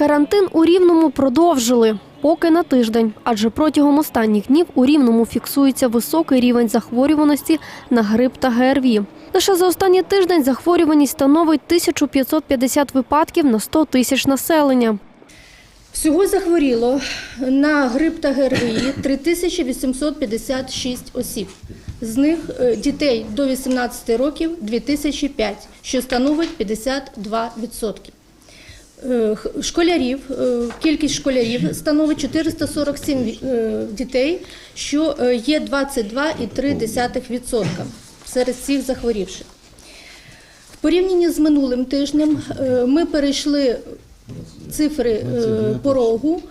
Карантин у Рівному продовжили. Поки на тиждень, адже протягом останніх днів у Рівному фіксується високий рівень захворюваності на грип та ГРВІ. Лише за останній тиждень захворюваність становить 1550 випадків на 100 тисяч населення. Всього захворіло на грип та ГРВІ 3856 осіб. З них е, дітей до 18 років 2005, що становить 52%. Е, Школярів, е, кількість школярів становить 447 е, дітей, що є 22,3% серед всіх захворівших. В порівнянні з минулим тижнем ми перейшли цифри порогу,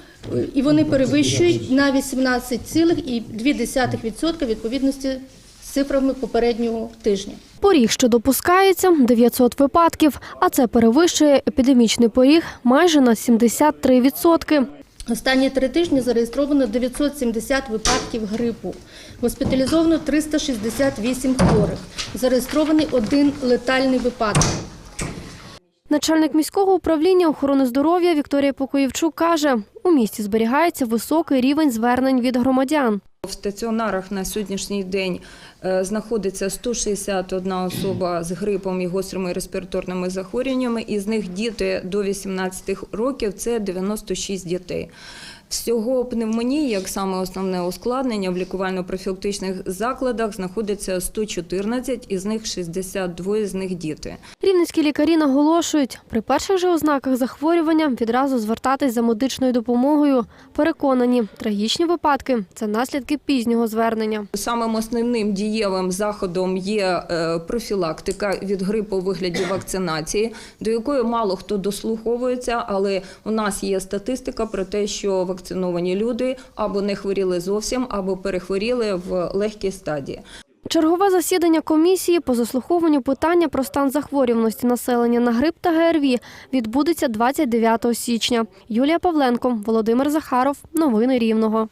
і вони перевищують на 18,2% відповідності з цифрами попереднього тижня. Поріг, що допускається, 900 випадків, а це перевищує епідемічний поріг майже на 73%. Останні три тижні зареєстровано 970 випадків грипу. Госпіталізовано 368 хворих. Зареєстрований один летальний випадок. Начальник міського управління охорони здоров'я Вікторія Покоївчук каже, у місті зберігається високий рівень звернень від громадян. В стаціонарах на сьогоднішній день е, знаходиться 161 особа з грипом і гострими респіраторними захворюваннями, із них діти до 18 років це 96 дітей. Всього пневмонії, як саме основне ускладнення в лікувально-профілактичних закладах, знаходиться 114, із них 62 з них діти. Рівненські лікарі наголошують, при перших же ознаках захворювання відразу звертатись за медичною допомогою. Переконані, трагічні випадки це наслідки пізнього звернення. Самим основним дієвим заходом є е, профілактика від грипу у вигляді вакцинації, до якої мало хто дослуховується, але у нас є статистика про те, що вакциновані люди або не хворіли зовсім, або перехворіли в легкій стадії. Чергове засідання комісії по заслуховуванню питання про стан захворюваності населення на грип та ГРВІ відбудеться 29 січня. Юлія Павленко, Володимир Захаров. Новини Рівного.